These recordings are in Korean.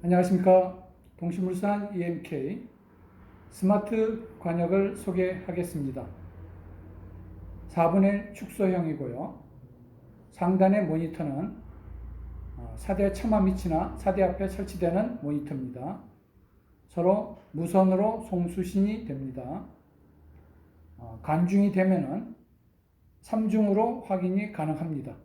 안녕하십니까. 동시물산 EMK 스마트 관역을 소개하겠습니다. 4분의 축소형이고요. 상단의 모니터는 어, 4대 처마 밑이나 4대 앞에 설치되는 모니터입니다. 서로 무선으로 송수신이 됩니다. 어, 간중이 되면은 3중으로 확인이 가능합니다.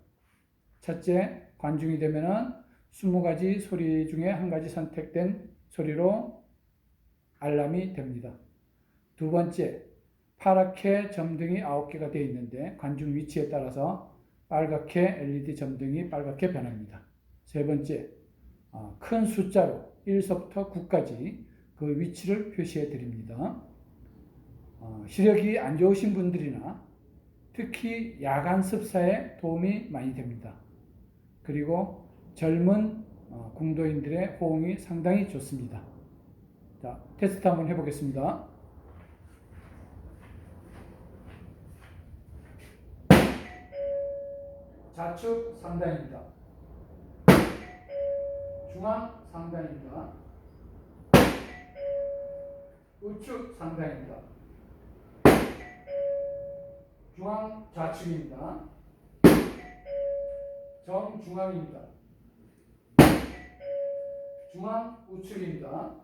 첫째, 관중이 되면은 20가지 소리 중에 한 가지 선택된 소리로 알람이 됩니다. 두 번째, 파랗게 점등이 9개가 되어 있는데 관중 위치에 따라서 빨갛게 LED 점등이 빨갛게 변합니다. 세 번째, 어, 큰 숫자로 1서부터 9까지 그 위치를 표시해 드립니다. 어, 시력이 안 좋으신 분들이나 특히 야간 습사에 도움이 많이 됩니다. 그리고 젊은 어, 공도인들의 호응이 상당히 좋습니다. 자, 테스트 한번 해보겠습니다. 좌측 상단입니다. 중앙 상단입니다. 우측 상단입니다. 중앙 좌측입니다. 정중앙입니다. 중앙 우측입니다.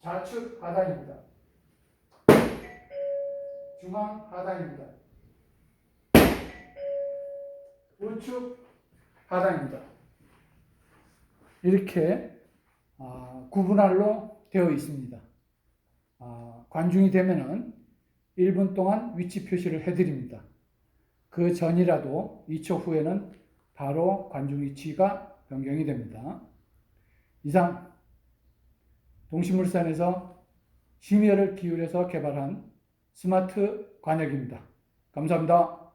좌측 하단입니다. 중앙 하단입니다. 우측 하단입니다. 이렇게 아, 구분할로 되어 있습니다. 아, 관중이 되면은 1분 동안 위치 표시를 해드립니다. 그 전이라도 2초 후에는 바로 관중 위치가 변경이 됩니다. 이상 동시물산에서 심혈을 기울여서 개발한 스마트 관역입니다. 감사합니다.